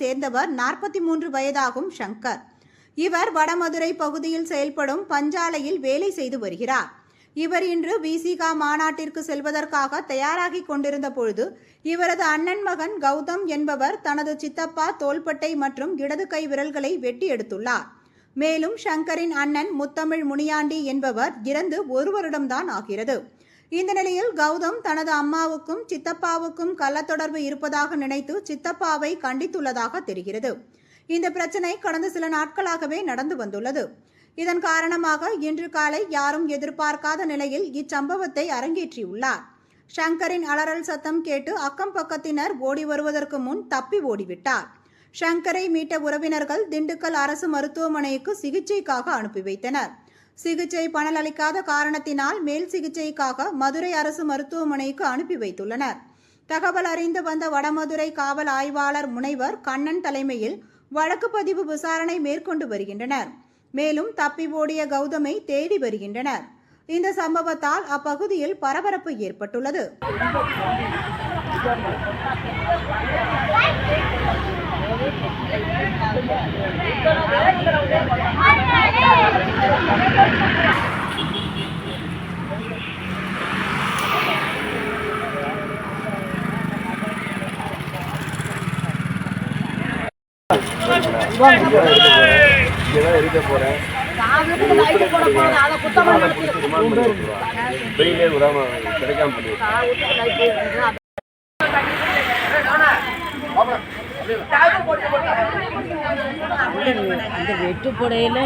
சேர்ந்தவர் நாற்பத்தி மூன்று வயதாகும் சங்கர். இவர் வடமதுரை பகுதியில் செயல்படும் பஞ்சாலையில் வேலை செய்து வருகிறார். இவர் இன்று விசிகா மாநாட்டிற்கு செல்வதற்காக தயாராகி கொண்டிருந்த பொழுது இவரது அண்ணன் மகன் கௌதம் என்பவர் தனது சித்தப்பா தோள்பட்டை மற்றும் இடது கை விரல்களை வெட்டி எடுத்துள்ளார். மேலும் சங்கரின் அண்ணன் முத்தமிழ் முனியாண்டி என்பவர் இறந்து ஒரு வருடம்தான் ஆகிறது. இந்த நிலையில் கௌதம் தனது அம்மாவுக்கும் சித்தப்பாவுக்கும் கள்ளத்தொடர்பு இருப்பதாக நினைத்து சித்தப்பாவை கண்டித்துள்ளதாக தெரிகிறது. இந்த பிரச்சனை கடந்த சில நாட்களாகவே நடந்து வந்துள்ளது. இதன் காரணமாக இன்று காலை யாரும் எதிர்பார்க்காத நிலையில் இச்சம்பவத்தை அரங்கேற்றியுள்ளார். ஷங்கரின் அலறல் சத்தம் கேட்டு அக்கம் பக்கத்தினர் ஓடி வருவதற்கு முன் தப்பி ஓடிவிட்டார். ஷங்கரை மீட்ட உறவினர்கள் திண்டுக்கல் அரசு மருத்துவமனைக்கு சிகிச்சைக்காக அனுப்பி வைத்தனர். சிகிச்சை பணலளிக்காத காரணத்தினால் மேல் சிகிச்சைக்காக மதுரை அரசு மருத்துவமனைக்கு அனுப்பி வைத்துள்ளனர். தகவல் அறிந்து வந்த வடமதுரை காவல் ஆய்வாளர் முனைவர் கண்ணன் தலைமையில் வழக்கு பதிவு விசாரணை மேற்கொண்டு வருகின்றனர். மேலும் தப்பி ஓடிய கௌதமை தேடி வருகின்றனர். இந்த சம்பவத்தால் அப்பகுதியில் பரபரப்பு ஏற்பட்டுள்ளது. இங்கதான் இருக்க போறேன் வெயிலே விடாம கிடைக்காம பண்ணிடுறேன் அந்த அந்த வெட்டுப்புடையில்